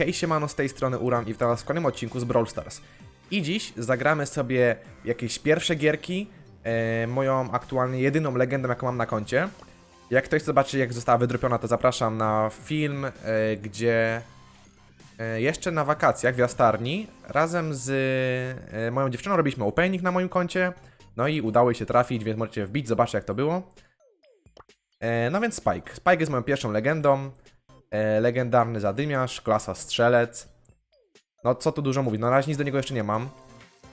Hej siemano, z tej strony Uram i witam was w kolejnym odcinku z Brawl Stars. I dziś zagramy sobie jakieś pierwsze gierki, e, moją aktualnie jedyną legendą jaką mam na koncie. Jak ktoś zobaczy jak została wydropiona, to zapraszam na film, e, gdzie e, jeszcze na wakacjach w Jastarni razem z e, moją dziewczyną robiliśmy opening na moim koncie. No i udało się trafić, więc możecie wbić, zobaczcie jak to było. E, no więc Spike. Spike jest moją pierwszą legendą. E, legendarny zadymiarz, klasa strzelec. No co tu dużo mówić, no na razie nic do niego jeszcze nie mam.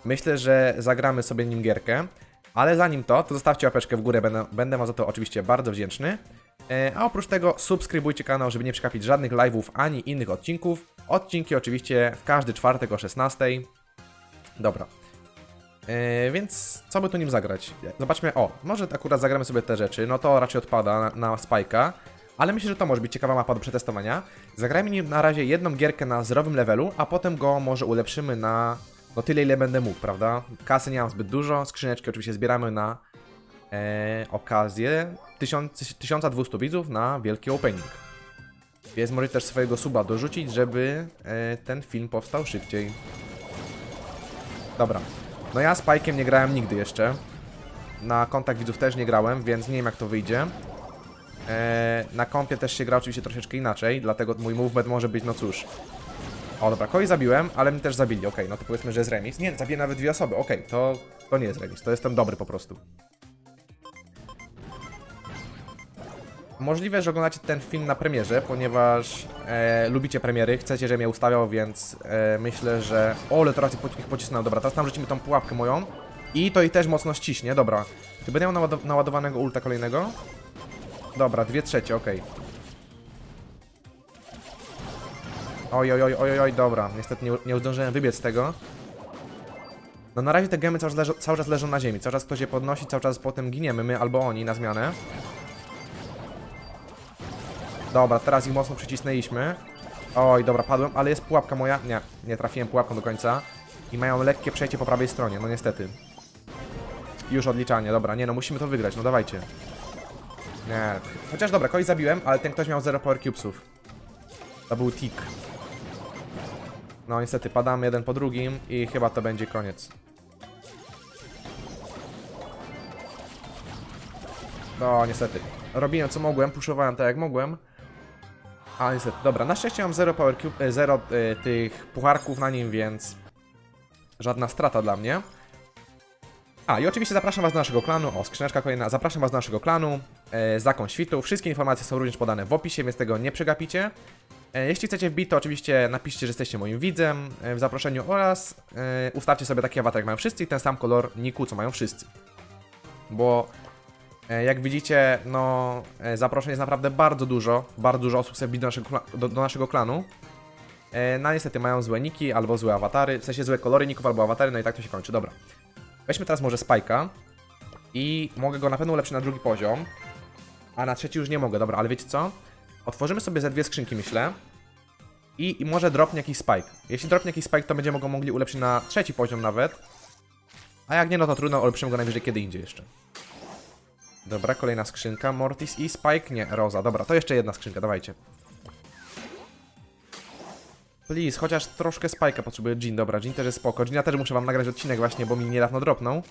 Myślę, że zagramy sobie nim gierkę. Ale zanim to, to zostawcie łapeczkę w górę, będę, będę wam za to oczywiście bardzo wdzięczny. E, a oprócz tego subskrybujcie kanał, żeby nie przegapić żadnych live'ów ani innych odcinków. Odcinki oczywiście w każdy czwartek o 16. Dobra. E, więc co by tu nim zagrać? Zobaczmy, o, może akurat zagramy sobie te rzeczy, no to raczej odpada na, na Spike'a, ale myślę, że to może być ciekawa mapa do przetestowania. Zagrajmy nim na razie jedną gierkę na zerowym levelu, a potem go może ulepszymy na no tyle, ile będę mógł, prawda? Kasy nie mam zbyt dużo, skrzyneczki oczywiście zbieramy na e, okazję 1000, 1200 widzów na wielki opening. Więc możecie też swojego suba dorzucić, żeby e, ten film powstał szybciej. Dobra. No ja z Pajkiem nie grałem nigdy jeszcze. Na kontakt widzów też nie grałem, więc nie wiem jak to wyjdzie. Eee, na kompie też się gra oczywiście troszeczkę inaczej, dlatego mój movement może być, no cóż. O dobra, kogoś zabiłem, ale mnie też zabili, okej, no to powiedzmy, że jest remis. Nie, zabiję nawet dwie osoby, okej, to, to nie jest remis, to jestem dobry po prostu. Możliwe, że oglądacie ten film na premierze, ponieważ e, lubicie premiery, chcecie, żebym je ustawiał, więc e, myślę, że... O, ale teraz ich poci- ich pocisnąłem, dobra, teraz tam rzucimy tą pułapkę moją i to i też mocno ściśnie, dobra. Czy będę miał naładowanego ulta kolejnego? Dobra, dwie trzecie, okej. Oj, oj, oj, oj, oj, dobra, niestety nie, nie zdążyłem wybiec z tego. No na razie te gemy cały czas, leżą, cały czas leżą na ziemi, cały czas ktoś je podnosi, cały czas potem giniemy my albo oni na zmianę. Dobra, teraz ich mocno przycisnęliśmy. Oj, dobra, padłem, ale jest pułapka moja. Nie, nie trafiłem pułapką do końca. I mają lekkie przejście po prawej stronie, no niestety. Już odliczanie, dobra, nie no, musimy to wygrać, no dawajcie. Nie, chociaż dobra, kogoś zabiłem, ale ten ktoś miał 0 power cubesów. To był tick. No niestety, padamy jeden po drugim i chyba to będzie koniec. No niestety. Robiłem co mogłem, puszowałem tak jak mogłem. A niestety, dobra, na szczęście mam 0 power cube, e, 0 e, tych pucharków na nim, więc żadna strata dla mnie. A, i oczywiście zapraszam Was do naszego klanu. O, skrzyneczka kolejna. Zapraszam Was do naszego klanu. E, Zakon Świtu. Wszystkie informacje są również podane w opisie, więc tego nie przegapicie. E, jeśli chcecie wbić, to oczywiście napiszcie, że jesteście moim widzem e, w zaproszeniu oraz e, ustawcie sobie taki awatar, jak mają wszyscy i ten sam kolor niku, co mają wszyscy. Bo e, jak widzicie, no e, zaproszeń jest naprawdę bardzo dużo. Bardzo dużo osób chce wbić do naszego, do, do naszego klanu. E, no niestety mają złe niki albo złe awatary, w sensie złe kolory ników albo awatary, no i tak to się kończy. Dobra. Weźmy teraz może Spike'a i mogę go na pewno ulepszyć na drugi poziom, a na trzeci już nie mogę, dobra, ale wiecie co? Otworzymy sobie ze dwie skrzynki, myślę. I, I może dropnie jakiś Spike. Jeśli dropnie jakiś Spike, to będziemy go mogli ulepszyć na trzeci poziom nawet. A jak nie, no to trudno, ulepszymy go najwyżej kiedy indziej jeszcze. Dobra, kolejna skrzynka. Mortis i Spike? Nie, Rosa. Dobra, to jeszcze jedna skrzynka, dawajcie. Please, chociaż troszkę Spike'a potrzebuję. Jean, dobra, Jean też jest spoko. Jean, ja też muszę wam nagrać odcinek właśnie, bo mi niedawno dropnął.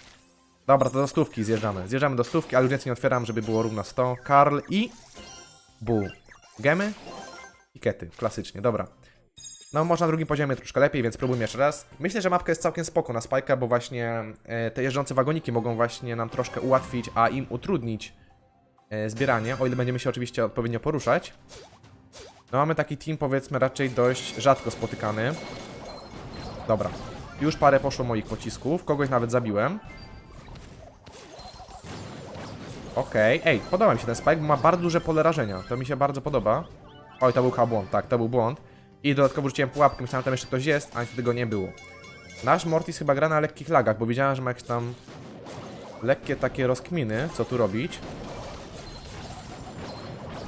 Dobra, to do stówki zjeżdżamy. Zjeżdżamy do stówki, ale już nie otwieram, żeby było równo 100. Karl i... Bu. Gemy? I kety, klasycznie, dobra. No, można na drugim poziomie troszkę lepiej, więc spróbujmy jeszcze raz. Myślę, że mapka jest całkiem spoko na Spike'a, bo właśnie e, te jeżdżące wagoniki mogą właśnie nam troszkę ułatwić, a im utrudnić e, zbieranie, o ile będziemy się oczywiście odpowiednio poruszać. No mamy taki team powiedzmy raczej dość rzadko spotykany. Dobra. Już parę poszło moich pocisków, kogoś nawet zabiłem. Okej, ej, podoba mi się ten spike, bo ma bardzo duże pole rażenia. To mi się bardzo podoba. Oj, to był chyba błąd, tak, to był błąd. I dodatkowo rzuciłem pułapkę, myślałem, że tam jeszcze ktoś jest, a niestety go nie było. Nasz Mortis chyba gra na lekkich lagach, bo widziałem, że ma jakieś tam lekkie takie rozkminy, co tu robić.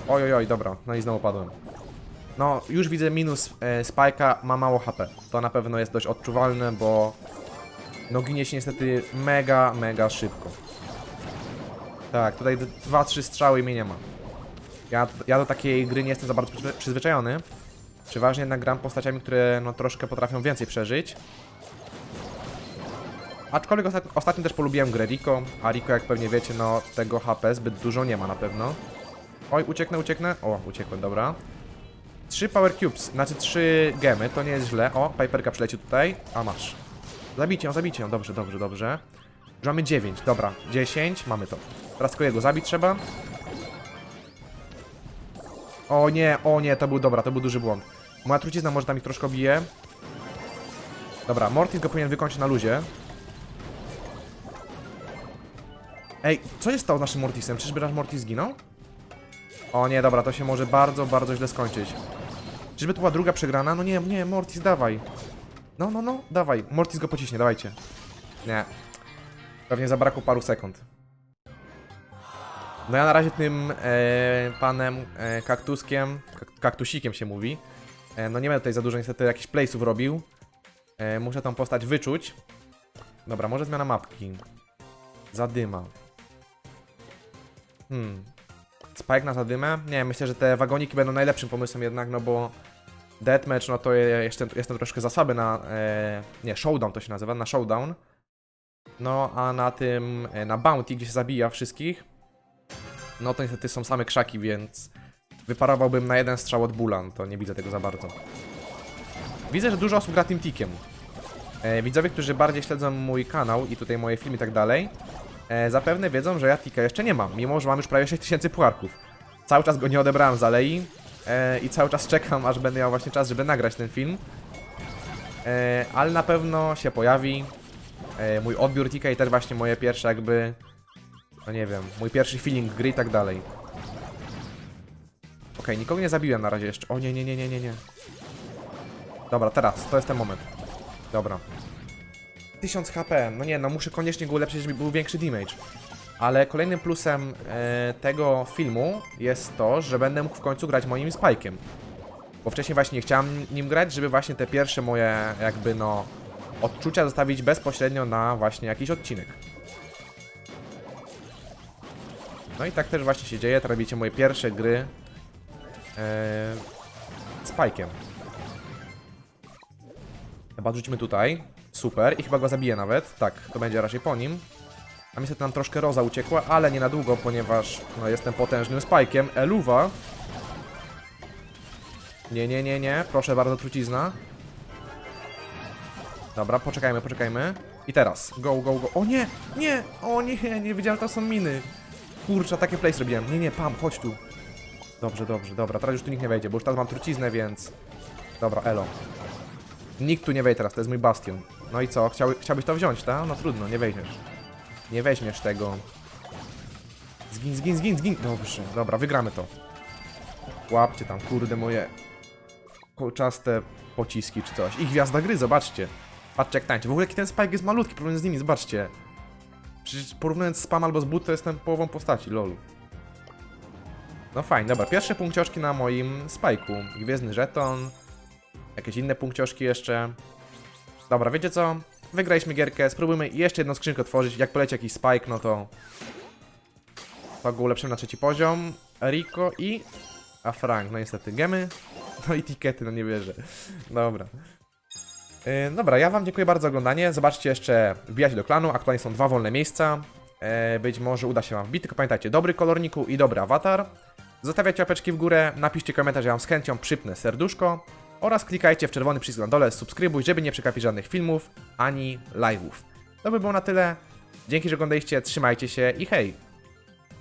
Oj, oj, oj, dobra, no i znowu padłem. No, już widzę minus e, Spike'a, ma mało HP. To na pewno jest dość odczuwalne, bo no ginie się niestety mega, mega szybko. Tak, tutaj 2-3 strzały i mnie nie ma. Ja, ja do takiej gry nie jestem za bardzo przyzwyczajony. Przeważnie jednak gram postaciami, które no troszkę potrafią więcej przeżyć. Aczkolwiek ostat ostatnio też polubiłem grę Rico, a Rico jak pewnie wiecie, no tego HP zbyt dużo nie ma na pewno. Oj, ucieknę, ucieknę. O, uciekłem, dobra. Trzy Power Cubes, znaczy trzy gemy, to nie jest źle. O, Piperka przyleci tutaj. A masz. Zabijcie ją, zabijcie ją. Dobrze, dobrze, dobrze. Już mamy 9, dobra. 10, mamy to. Teraz tylko jego zabić trzeba. O nie, o nie, to był dobra, to był duży błąd. Moja trucizna może tam ich troszkę bije. Dobra, Mortis go powinien wykończyć na luzie. Ej, co jest stało naszym Mortisem? Czyżby nasz Mortis zginął? O nie, dobra, to się może bardzo, bardzo źle skończyć. Czyżby to była druga przegrana? No nie, nie, Mortis, dawaj. No, no, no, dawaj. Mortis go pociśnie, dawajcie. Nie. Pewnie zabrakło paru sekund. No ja na razie tym e, panem e, kaktuskiem, kak, kaktusikiem się mówi, e, no nie będę tutaj za dużo niestety jakichś place'ów robił. E, muszę tą postać wyczuć. Dobra, może zmiana mapki. Zadyma. Hmm. Spike na zadymę? Nie, myślę, że te wagoniki będą najlepszym pomysłem jednak, no bo Deathmatch, no to jeszcze jestem troszkę za słaby na, e, nie, Showdown to się nazywa, na Showdown. No, a na tym, e, na Bounty, gdzie się zabija wszystkich, no to niestety są same krzaki, więc wyparowałbym na jeden strzał od Bulan, to nie widzę tego za bardzo. Widzę, że dużo osób gra Team Tickiem. E, widzowie, którzy bardziej śledzą mój kanał i tutaj moje filmy i tak dalej, e, zapewne wiedzą, że ja Tika jeszcze nie mam, mimo że mam już prawie 6000 puarków. Cały czas go nie odebrałem z alei e, i cały czas czekam, aż będę miał właśnie czas, żeby nagrać ten film. E, ale na pewno się pojawi e, mój odbiór Tika i też właśnie moje pierwsze jakby, no nie wiem, mój pierwszy feeling gry i tak dalej. Okej, nikogo nie zabiłem na razie jeszcze. O nie, nie, nie, nie, nie, nie. Dobra, teraz, to jest ten moment. Dobra. 1000 HP, no nie, no muszę koniecznie go ulepszyć, żeby był większy damage. Ale kolejnym plusem e, tego filmu jest to, że będę mógł w końcu grać moim Spike'iem. Bo wcześniej właśnie nie chciałem nim grać, żeby właśnie te pierwsze moje jakby no odczucia zostawić bezpośrednio na właśnie jakiś odcinek. No i tak też właśnie się dzieje, teraz moje pierwsze gry e, Spike'iem. Chyba rzucimy tutaj. Super. I chyba go zabiję nawet. Tak, to będzie raczej po nim. A niestety nam troszkę Roza uciekła, ale nie na długo, ponieważ no, jestem potężnym Spike'iem. Eluwa. Nie, nie, nie, nie. Proszę bardzo, trucizna. Dobra, poczekajmy, poczekajmy. I teraz. Go, go, go. O nie! Nie! O nie! Nie wiedziałem, że to są miny. Kurczę, takie place robiłem. Nie, nie, Pam, chodź tu. Dobrze, dobrze, dobra. Teraz już tu nikt nie wejdzie, bo już teraz mam truciznę, więc... Dobra, elo. Nikt tu nie wejdzie teraz, to jest mój bastion. No i co? Chciał, chciałbyś to wziąć, tak? No trudno, nie weźmiesz. Nie weźmiesz tego. Zgin, zgin, zgin, zgin. Dobrze, dobra, wygramy to. Łapcie tam, kurde, moje kolczaste pociski czy coś. I gwiazda gry, zobaczcie. Patrzcie jak tańczy. W ogóle jaki ten Spike jest malutki, porównując z nimi, zobaczcie. Przecież porównując spam albo z boot, to jestem połową postaci, lol. No fajnie, dobra, pierwsze punkcioszki na moim Spike'u. Gwiezdny żeton. Jakieś inne punkcioszki jeszcze. Dobra, wiecie co? Wygraliśmy gierkę, spróbujmy jeszcze jedną skrzynkę otworzyć. Jak poleci jakiś Spike, no to... To go ulepszymy na trzeci poziom. Rico i... A Frank, no niestety gemy. No i tikety, no nie wierzę. Dobra. Yy, dobra, ja wam dziękuję bardzo za oglądanie. Zobaczcie jeszcze, wbijajcie do klanu. Aktualnie są dwa wolne miejsca. Yy, być może uda się wam wbić, tylko pamiętajcie, dobry kolorniku i dobry awatar. Zostawiajcie łapeczki w górę, napiszcie komentarz, ja wam z chęcią przypnę serduszko. Oraz klikajcie w czerwony przycisk na dole, subskrybuj, żeby nie przegapić żadnych filmów ani live'ów. To by było na tyle. Dzięki, że oglądaliście, trzymajcie się i hej!